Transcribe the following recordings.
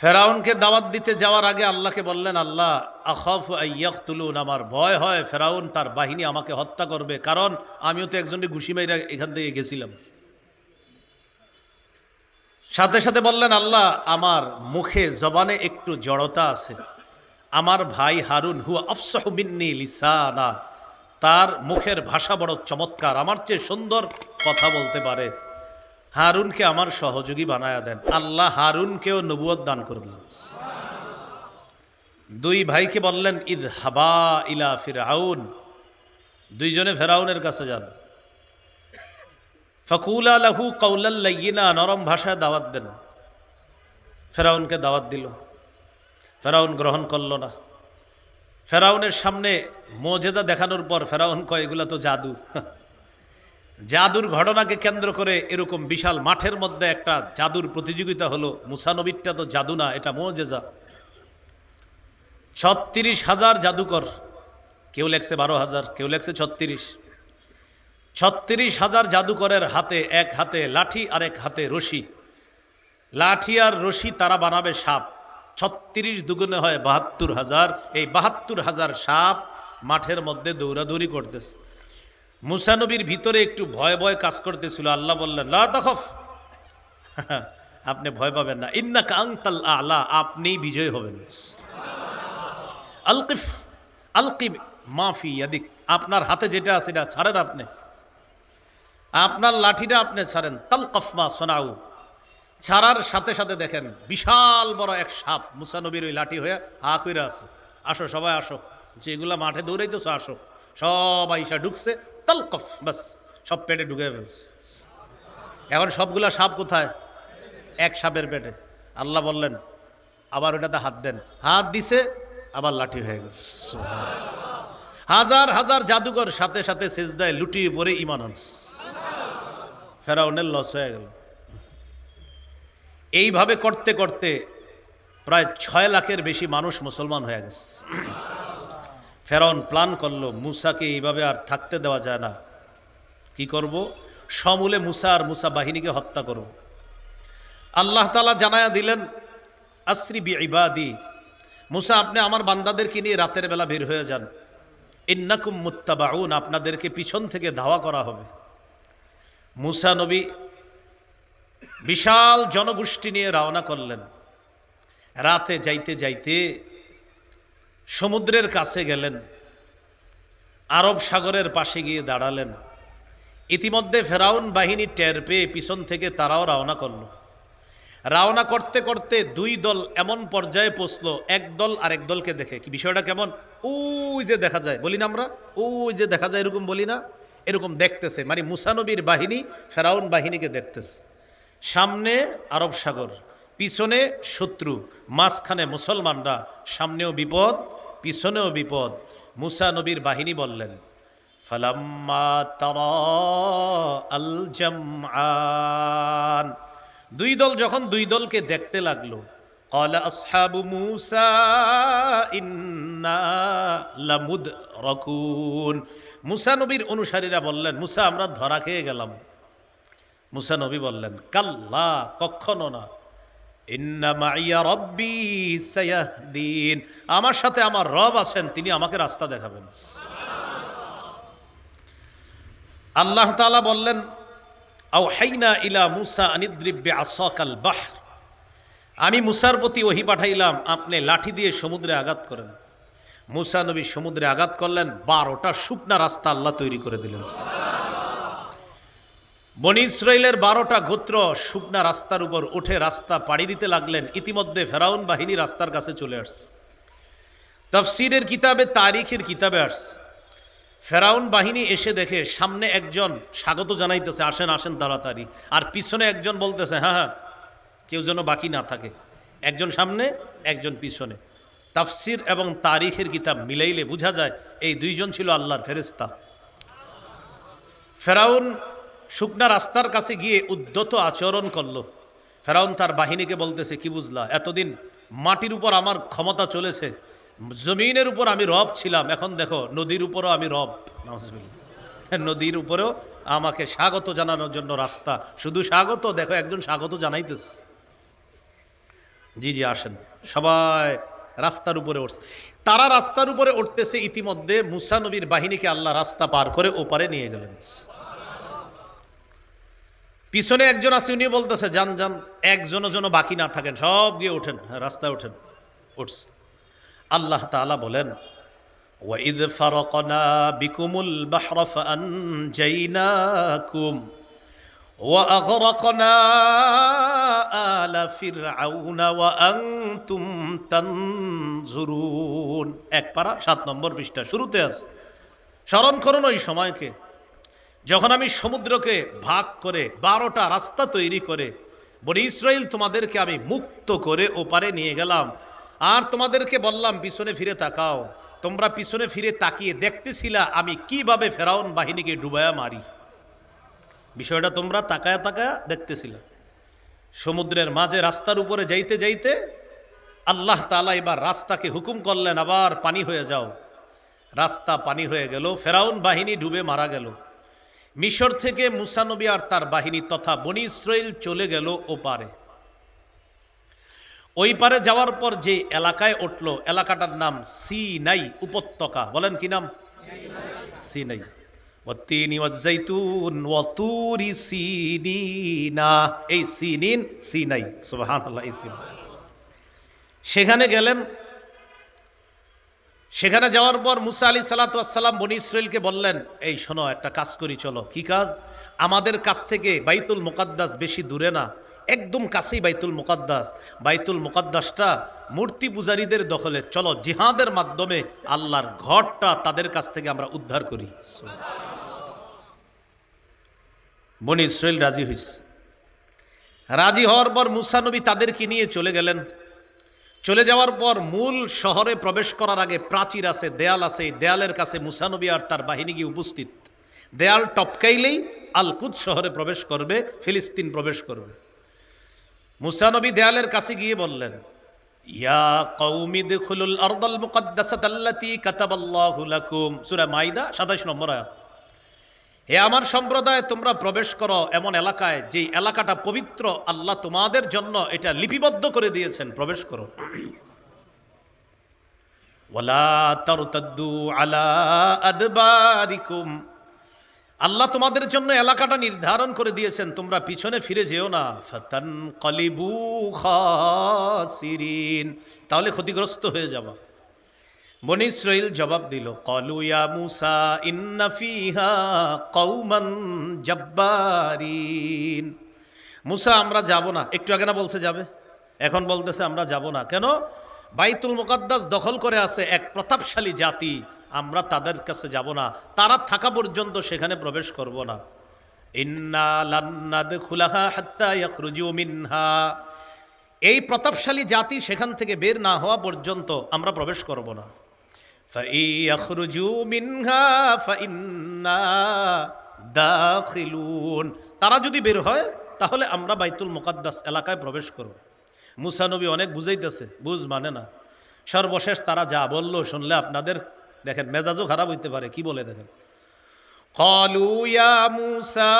ফেরাউনকে দাওয়াত দিতে যাওয়ার আগে আল্লাহকে বললেন, আল্লাহ, আখফ তুলুন আমার ভয় হয়, ফেরাউন তার বাহিনী আমাকে হত্যা করবে, কারণ আমিও তো একজনকে ঘুষি মাইরা এখান থেকে গেছিলাম। সাথে সাথে বললেন, আল্লাহ, আমার মুখে জবানে একটু জড়তা আছে। আমার ভাই হারুন হু আফসাহ মিন্নি লিসানা। তার মুখের ভাষা বড় চমৎকার, আমার চেয়ে সুন্দর কথা বলতে পারে। হারুনকে আমার সহযোগী বানায়া দেন। আল্লাহ হারুনকেও নবুয়ত দান করে দিলেন। দুই ভাইকে বললেন, ইদ হাবা ইলা ফিরাউন দুইজনে ফেরাউনের কাছে যান। ফকুলা লাহু কৌলাল্লাইনা নরম ভাষায় দাওয়াত দেন। ফেরাউনকে দাওয়াত দিল। ফেরাউন গ্রহণ করল না। ফেরাউনের সামনে মোজেজা দেখানোর পর ফেরাউন কয়, এগুলা তো জাদু। জাদুর ঘটনাকে কেন্দ্র করে এরকম বিশাল মাঠের মধ্যে একটা জাদুর প্রতিযোগিতা হলো। মুসানবিরটা তো জাদু না, এটা মোজেজা। ছত্রিশ হাজার জাদুকর, কেউ লেখছে বারো হাজার, কেউ লেখছে ছত্রিশ। ছত্রিশ হাজার জাদুকরের হাতে এক হাতে লাঠি, আর এক হাতে রশি। লাঠি আর রশি তারা বানাবে সাপ। ছত্রিশ দুগুণে হয় বাহাত্তর হাজার। এই বাহাত্তর হাজার সাপ মাঠের মধ্যে দৌড়াদৌড়ি করতেছে। মুসানবীর ভিতরে একটু ভয় ভয় কাজ করতেছিল। আল্লাহ বললেন, লা তখফ। আপনি ভয় পাবেন না। ইন্না কাংতাল আলা। আপনি বিজয় হবেন। আলকিফ, আলকিব মাফি ইয়াদিক। আপনার হাতে যেটা আছে এটা ছাড়েন আপনি। আপনার লাঠিটা আপনি ছাড়েন। তাল কফমা সোনাউ। ছাড়ার সাথে সাথে দেখেন, বিশাল বড় এক সাপ মুসানবীর ওই লাঠি হয়ে হা কইরা আছে। আসো, সবাই আসো। যেগুলা মাঠে দৌড়াইতেছো, আসো। সব আইসা ঢুকছে তালকফ বাস, সব পেটে ঢুকে ফেলছে এখন সবগুলা সাপ কোথায়? এক সাপের পেটে। আল্লাহ বললেন, আবার ওটাতে হাত দেন। হাত দিছে, আবার লাঠি হয়ে গেছে হাজার হাজার জাদুকর সাথে সাথে সেজদায় লুটিয়ে পড়ে ইমান ফেরাউনের লস হয়ে গেল। এইভাবে করতে করতে প্রায় ছয় লাখের বেশি মানুষ মুসলমান হয়ে গেছে। ফেরাউন প্ল্যান করল, মুসাকে এইভাবে আর থাকতে দেওয়া যায় না। কি করব? সমূলে মুসা আর মুসা বাহিনীকে হত্যা করব। আল্লাহ তালা জানায়া দিলেন আশ্রি বি ইবাদি মুসা আপনি আমার বান্দাদেরকে নিয়ে রাতের বেলা বের হয়ে যান। ইন্নাকুম মুত্তাবাউন, আপনাদেরকে পিছন থেকে ধাওয়া করা হবে। মুসা নবী বিশাল জনগোষ্ঠী নিয়ে রওনা করলেন। রাতে যাইতে যাইতে সমুদ্রের কাছে গেলেন, আরব সাগরের পাশে গিয়ে দাঁড়ালেন। ইতিমধ্যে ফেরাউন বাহিনী টের পেয়ে পিছন থেকে তারাও রওনা করল। রওনা করতে করতে দুই দল এমন পর্যায়ে পৌঁছল, এক দল আর এক দলকে দেখে। কি বিষয়টা কেমন? ওই যে দেখা যায়, বলি না আমরা? ওই যে দেখা যায়, এরকম বলি না? এরকম দেখতেছে। মানে মুসানবীর বাহিনী ফেরাউন বাহিনীকে দেখতেছে। সামনে আরব সাগর, পিছনে শত্রু, মাঝখানে মুসলমানরা, সামনেও বিপদ পিছনেও বিপদ মুসা নবীর বাহিনী বললেন ফালাম্মা তারা আল জামআন দুই দল যখন দুই দলকে দেখতে লাগলো قال أصحاب موسى إنا لمدركون মুসা নবীর অনুসারীরা বললেন মুসা আমরা ধরা খেয়ে গেলাম মুসা নবী বললেন কাল্লা কখনো না আমার সাথে আমার রব আছেন, তিনি আমাকে রাস্তা দেখাবেন। আল্লাহ তাআলা বললেন আও হাইনা ইলা মুসা আনিদ্রিব্বে আসাকাল বাহ আমি মুসার প্রতি ওহি পাঠাইলাম, আপনি লাঠি দিয়ে সমুদ্রে আঘাত করেন। মুসা নবী সমুদ্রে আঘাত করলেন, বারোটা শুকনা রাস্তা আল্লাহ তৈরি করে দিলেন। বনি ইসরায়েলের বারোটা গোত্র শুকনা রাস্তার উপর উঠে রাস্তা পাড়ি দিতে লাগলেন। ইতিমধ্যে ফেরাউন বাহিনী রাস্তার কাছে চলে আসছে। তফসিরের কিতাবে, তারিখের কিতাবে আসছে। ফেরাউন বাহিনী এসে দেখে সামনে একজন স্বাগত জানাইতেছে, আসেন আসেন তাড়াতাড়ি। আর পিছনে একজন বলতেছে হ্যাঁ হ্যাঁ কেউ যেন বাকি না থাকে। একজন সামনে, একজন পিছনে। তাফসির এবং তারিখের কিতাব মিলাইলে বোঝা যায়, এই দুইজন ছিল আল্লাহর ফেরেস্তা ফেরাউন শুকনা রাস্তার কাছে গিয়ে উদ্যত আচরণ করল। ফেরাউন তার বাহিনীকে বলতেছে, কি বুঝলা? এতদিন মাটির উপর আমার ক্ষমতা চলেছে, জমিনের উপর আমি রব ছিলাম, এখন দেখো নদীর উপরও আমি রব। নদীর উপরেও আমাকে স্বাগত জানানোর জন্য রাস্তা। শুধু স্বাগত, দেখো একজন স্বাগত জানাইতেছে। জি জি, আসেন। সবাই রাস্তার উপরে উঠছে। তারা রাস্তার উপরে উঠতেছে, ইতিমধ্যে মুসা নবীর বাহিনীকে আল্লাহ রাস্তা পার করে ওপারে নিয়ে গেলেন। পিছনে একজন আছে উনি বলতেছে যান যান একজনও যেন বাকি না থাকেন সব গিয়ে ওঠেন রাস্তায় ওঠেন উঠছে আল্লাহ তাআলা বলেন وإذ فرقنا بكم البحر فأنجيناكم وأغرقنا آل فرعون وأنتم تنظرون এক পারা সাত নম্বর পৃষ্ঠা শুরুতে আছে স্মরণ করুন ওই সময়কে যখন আমি সমুদ্রকে ভাগ করে বারোটা রাস্তা তৈরি করে, বনি ইসরায়েল তোমাদেরকে আমি মুক্ত করে ওপারে নিয়ে গেলাম। আর তোমাদেরকে বললাম, পিছনে ফিরে তাকাও। তোমরা পিছনে ফিরে তাকিয়ে দেখতেছিলা আমি কীভাবে ফেরাউন বাহিনীকে ডুবায়া মারি। বিষয়টা তোমরা তাকায়া তাকায়া দেখতেছিল। সমুদ্রের মাঝে রাস্তার উপরে যাইতে যাইতে আল্লাহ তালা এবার রাস্তাকে হুকুম করলেন, আবার পানি হয়ে যাও। রাস্তা পানি হয়ে গেল, ফেরাউন বাহিনী ডুবে মারা গেল। মিশর থেকে মুসানবী আর তার বাহিনী তথা বনি ইসরাইল চলে গেল ও পারে। ওই পারে যাওয়ার পর যে এলাকায় উঠল, এলাকাটার নাম সিনাই উপত্যকা। বলেন কি নাম? সিনাই। এই সিনিন সিনাই। সেখানে গেলেন সেখানে যাওয়ার পর মুসা আলী সালাতাম বনি ইসরায়েলকে বললেন, এই শোনো, একটা কাজ করি, চলো। কি কাজ? আমাদের কাছ থেকে বাইতুল মোকাদ্দাস বেশি দূরে না, একদম কাছেই বাইতুল মোকাদ্দাস। বাইতুল মোকাদ্দাসটা মূর্তি পূজারীদের দখলে। চলো, জিহাদের মাধ্যমে আল্লাহর ঘরটা তাদের কাছ থেকে আমরা উদ্ধার করি। বনি ইসরায়েল রাজি হয়েছে রাজি হওয়ার পর মুসানবী তাদেরকে নিয়ে চলে গেলেন। চলে যাওয়ার পর মূল শহরে প্রবেশ করার আগে প্রাচীর আছে, দেয়াল আছে। এই দেয়ালের কাছে মুসানবী আর তার বাহিনী গিয়ে উপস্থিত। দেয়াল টপকাইলেই আলকুদ শহরে প্রবেশ করবে, ফিলিস্তিন প্রবেশ করবে। মুসানবী দেয়ালের কাছে গিয়ে বললেন, ইয়া মাইদা 27 নম্বর আয়াত। হে আমার সম্প্রদায়, তোমরা প্রবেশ করো এমন এলাকায় যে এলাকাটা পবিত্র আল্লাহ তোমাদের জন্য এটা লিপিবদ্ধ করে দিয়েছেন। প্রবেশ করো। আল্লাহ তোমাদের জন্য এলাকাটা নির্ধারণ করে দিয়েছেন, তোমরা পিছনে ফিরে যেও না। ফাতান কলিবু খাসিরিন। তাহলে ক্ষতিগ্রস্ত হয়ে যাবা। বনি ইসরাইল জবাব দিল, কলু ইয়া মুসা ইন্না ফিহা কৌমান জব্বারিন। মুসা, আমরা যাব না। একটু আগে না বলছে যাবে? এখন বলতেছে, আমরা যাব না। কেন? বাইতুল মুকাদ্দাস দখল করে আছে এক প্রতাপশালী জাতি, আমরা তাদের কাছে যাব না। তারা থাকা পর্যন্ত সেখানে প্রবেশ করব না। ইন্না লান্নাদ খুলাহা হাত্তা ইয়াখরুজু মিনহা। এই প্রতাপশালী জাতি সেখান থেকে বের না হওয়া পর্যন্ত আমরা প্রবেশ করব না। তারা যদি বের হয় তাহলে আমরা বাইতুল মুকাদ্দাস এলাকায় প্রবেশ করব মুসানবী অনেক বুঝাইতেছে বুঝ মানে না সর্বশেষ তারা যা বলল শুনলে আপনাদের দেখেন মেজাজও খারাপ হইতে পারে কি বলে দেখেন قالوا يا موسى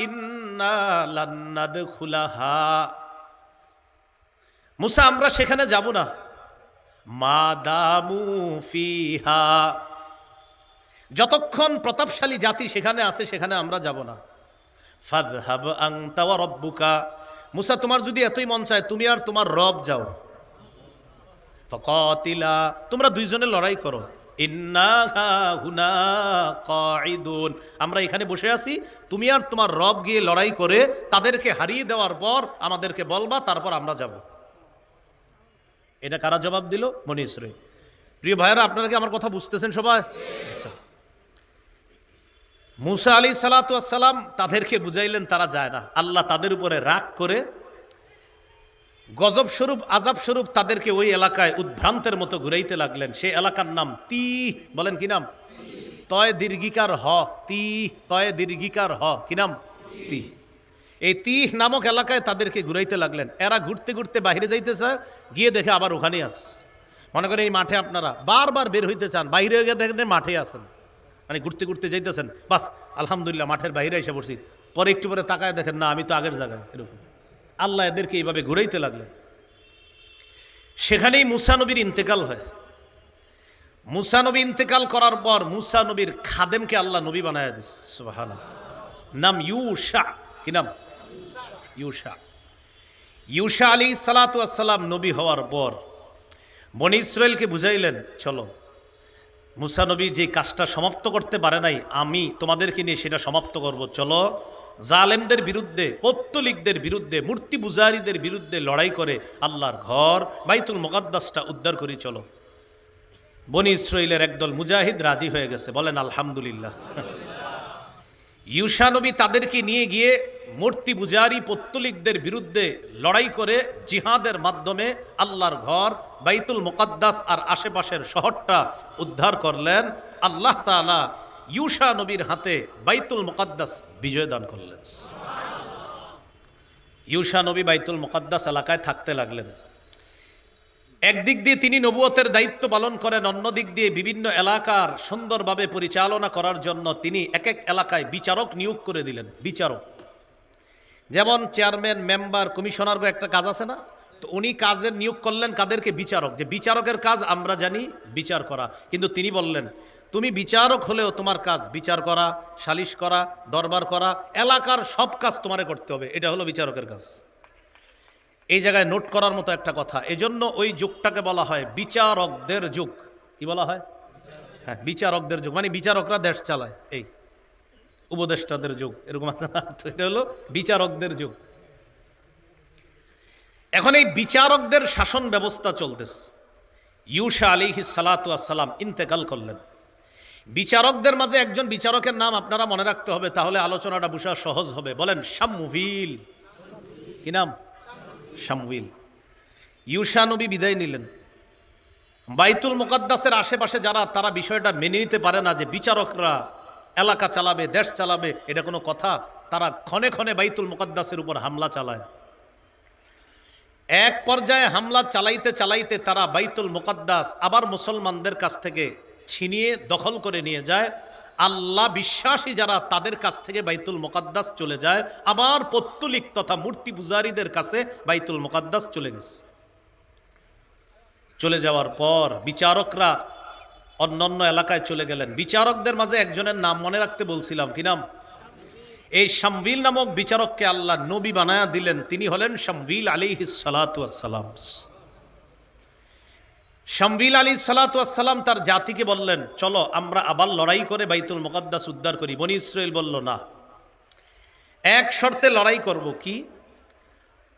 إنا لن ندخلها মুসা আমরা সেখানে যাব না মা দামু ফিহা। যতক্ষণ প্রতাপশালী জাতি সেখানে আছে, সেখানে আমরা যাব না। ফাদহাব আংতা ওয়া রব্বুকা। মুসা, তোমার যদি এতই মন চায়, তুমি আর তোমার রব যাও। ফকাতিলা, তোমরা দুইজনে লড়াই করো। আমরা এখানে বসে আছি, তুমি আর তোমার রব গিয়ে লড়াই করে তাদেরকে হারিয়ে দেওয়ার পর আমাদেরকে বলবা, তারপর আমরা যাব। এটা কারা জবাব দিল? মনি ইসরাইল প্রিয় ভাইয়েরা, আপনারা কি আমার কথা বুঝতেছেন সবাই? আচ্ছা। মুসা আলী সালাতাম তাদেরকে বুঝাইলেন, তারা যায় না। আল্লাহ তাদের উপরে রাগ করে গজব স্বরূপ আজাব স্বরূপ তাদেরকে ওই এলাকায় উদ্ভ্রান্তের মতো ঘুরাইতে লাগলেন। সে এলাকার নাম তি, বলেন কি নাম? তয় দীর্ঘিকার হ, তি, তয় দীর্ঘিকার হ, কি নাম? তি। এই তিহ নামক এলাকায় তাদেরকে ঘুরাইতে লাগলেন। এরা ঘুরতে ঘুরতে বাইরে যাইতেছে, গিয়ে দেখে আবার ওখানেই আস মনে করেন এই মাঠে আপনারা বারবার বের হইতে চান, বাইরে গিয়ে দেখেন মাঠে আসেন মানে ঘুরতে ঘুরতে যাইতেছেন, বাস, আলহামদুলিল্লাহ মাঠের বাইরে এসে পড়ছি। পরে একটু পরে তাকায় দেখেন, না, আমি তো আগের জায়গায়, এরকম। আল্লাহ এদেরকে এইভাবে ঘুরাইতে লাগলেন। সেখানেই মুসানবীর ইন্তেকাল হয়। মুসানবী ইন্তেকাল করার পর মুসানবীর খাদেমকে আল্লাহ নবী বানায় সুবাহান নাম ইউশা, কি নাম? ইউশা। ইউশা আলী সালাতাম নবী হওয়ার পর বনি ইসরায়েলকে বুঝাইলেন, চলো, মুসা নবী যে কাজটা সমাপ্ত করতে পারে নাই, আমি তোমাদেরকে নিয়ে সেটা সমাপ্ত করব। চলো, জালেমদের বিরুদ্ধে, পত্তলিকদের বিরুদ্ধে, মূর্তি পূজারীদের বিরুদ্ধে লড়াই করে আল্লাহর ঘর, বাইতুল মোকাদ্দাসটা উদ্ধার করি, চলো। বনি ইসরায়েলের একদল মুজাহিদ রাজি হয়ে গেছে, বলেন, আলহামদুলিল্লাহ। ইউসা নবী তাদেরকে নিয়ে গিয়ে মূর্তি পূজারী পত্তলিকদের বিরুদ্ধে লড়াই করে জিহাদের মাধ্যমে আল্লাহর ঘর, বাইতুল মোকাদ্দাস আর আশেপাশের শহরটা উদ্ধার করলেন। আল্লাহ তাআলা ইউসা নবীর হাতে বাইতুল মোকাদ্দাস বিজয় দান করলেন। ইউসা নবী বাইতুল মোকাদ্দাস এলাকায় থাকতে লাগলেন। একদিক দিয়ে তিনি নবুয়তের দায়িত্ব পালন করেন অন্য দিক দিয়ে বিভিন্ন এলাকার সুন্দরভাবে পরিচালনা করার জন্য তিনি এক এক এলাকায় বিচারক নিয়োগ করে দিলেন, বিচারক। যেমন চেয়ারম্যান, মেম্বার, কমিশনার একটা কাজ আছে না? তো উনি কাজের নিয়োগ করলেন কাদেরকে বিচারক। যে বিচারকের কাজ আমরা জানি বিচার করা। কিন্তু তিনি বললেন, তুমি বিচারক হলেও তোমার কাজ বিচার করা, সালিশ করা, দরবার করা, এলাকার সব কাজ তোমারে করতে হবে। এটা হলো বিচারকের কাজ। এই জায়গায় নোট করার মতো একটা কথা। এজন্য ওই যুগটাকে বলা হয় বিচারকদের যুগ। কি বলা হয়? হ্যাঁ বিচারকদের যুগ। মানে বিচারকরা দেশ চালায়। এই উপদেষ্টাদের যুগ। এরকম আছে না? এটা হলো বিচারকদের যুগ। এখন এই বিচারকদের শাসন ব্যবস্থা চলতেছে। ইউসা আলিহি সালাতু আসসালাম ইন্তেকাল করলেন। বিচারকদের মাঝে একজন বিচারকের নাম আপনারা মনে রাখতে হবে, তাহলে আলোচনাটা বুঝা সহজ হবে। বলেন শামুভিল কি নাম? শামুইল। ইউসা নবী বিদায় নিলেন। বাইতুল মুকাদ্দাসের আশেপাশে যারা, তারা বিষয়টা মেনে নিতে পারে না যে বিচারকরা এলাকা চালাবে, দেশ চালাবে, এটা কোনো কথা। তারা ক্ষণে ক্ষণে বাইতুল মুকাদ্দাসের উপর হামলা চালায়। এক পর্যায়ে হামলা চালাইতে চালাইতে তারা বাইতুল মুকাদ্দাস আবার মুসলমানদের কাছ থেকে ছিনিয়ে, দখল করে নিয়ে যায়। আল্লাহ বিশ্বাসী যারা তাদের কাছ থেকে বাইতুল মোকাদ্দাস চলে যায়, আবার পত্তলিক তথা মূর্তি পূজারীদের কাছে বাইতুল মোকাদ্দাস চলে গেছে। চলে যাওয়ার পর বিচারকরা অন্যান্য এলাকায় চলে গেলেন। বিচারকদের মাঝে একজনের নাম মনে রাখতে বলছিলাম, কি নাম? এই শামবিল নামক বিচারককে আল্লাহ নবী বানায়া দিলেন। তিনি হলেন শামবিল আলী সালাম। শামবিল আলী সালাতাম তার জাতিকে বললেন, চলো, আমরা আবার লড়াই করে বাইতুল মোকাদ্দাস উদ্ধার করি। বনি ইসরায়েল বলল, না। এক শর্তে লড়াই করব কি?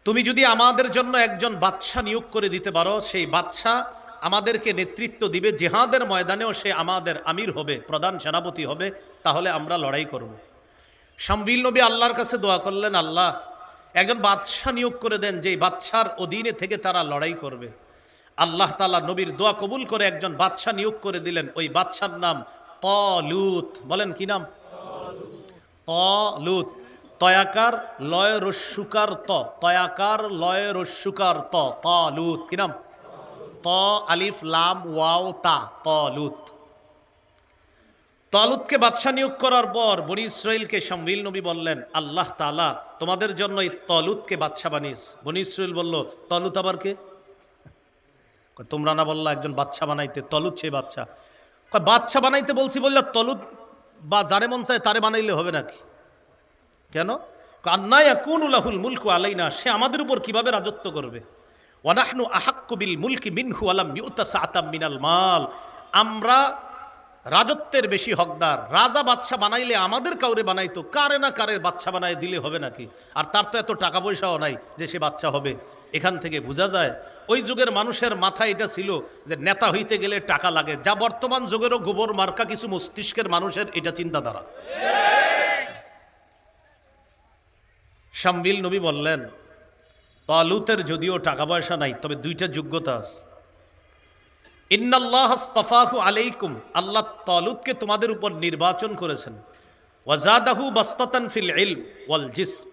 তুমি যদি আমাদের জন্য একজন বাচ্চা নিয়োগ করে দিতে পারো, সেই বাচ্চা আমাদেরকে নেতৃত্ব দিবে। জেহাদের ময়দানেও সে আমাদের আমির হবে, প্রধান সেনাপতি হবে, তাহলে আমরা লড়াই করব। শামবিল নবী আল্লাহর কাছে দোয়া করলেন, আল্লাহ, একজন বাদশাহ নিয়োগ করে দেন যে বাচ্চার অধীনে থেকে তারা লড়াই করবে। আল্লাহ তালা নবীর দোয়া কবুল করে একজন বাদশাহ নিয়োগ করে দিলেন। ওই বাদশার নাম তলুত। বলেন কি নাম? তলুত। তয়াকার লয় রস্যুকার ত। তয়াকার লয় রস্যুকার ত। তলুত। কি নাম? ত, আলিফ, লাম, ওয়াও, তা। তলুত। তলুতকে বাদশাহ নিয়োগ করার পর বনি ইসরায়েলকে সম্বিল নবী বললেন, আল্লাহ তালা তোমাদের জন্য এই তলুতকে বাদশাহ বানিয়েছ। বনি ইসরায়েল বলল, তলুত আবার কে? তোমরা না বললা একজন বাচ্চা বানাইতে, তলুদ সেই বাচ্চা বাচ্চা বানাইতে বলছি বললে তলুদ বা যারে মন চায় তারে বানাইলে হবে নাকি? কেন? কান্নায়া কোন উলাহুল মুলকু আলাইনা, সে আমাদের উপর কীভাবে রাজত্ব করবে? ওয়ানাহনু আহাক্কুবিল মুলকি মিনহু আলাম ইউতা সাতাম মিনাল মাল। আমরা রাজত্বের বেশি হকদার, রাজা বাচ্চা বানাইলে আমাদের কাউরে বানাইতো, কারে না কারে বাচ্চা বানাই দিলে হবে নাকি? আর তার তো এত টাকা পয়সাও নাই যে সে বাচ্চা হবে। এখান থেকে বোঝা যায় ওই যুগের মানুষের মাথায় এটা ছিল যে নেতা হইতে গেলে টাকা লাগে। যা বর্তমান যুগেরও গোবর মার্কা কিছু মস্তিষ্কের মানুষের এটা চিন্তাধারা। শামবিল নবী বললেন, তালুতের যদিও টাকা পয়সা নাই, তবে দুইটা যোগ্যতা আছে। ইন্নাল্লাহ আস্তাফাহু আলাইকুম, আল্লাহ তালুতকে তোমাদের উপর নির্বাচন করেছেন। ওয়াজাদাহু বাস্তাতান ফিল ওয়াল জিসম।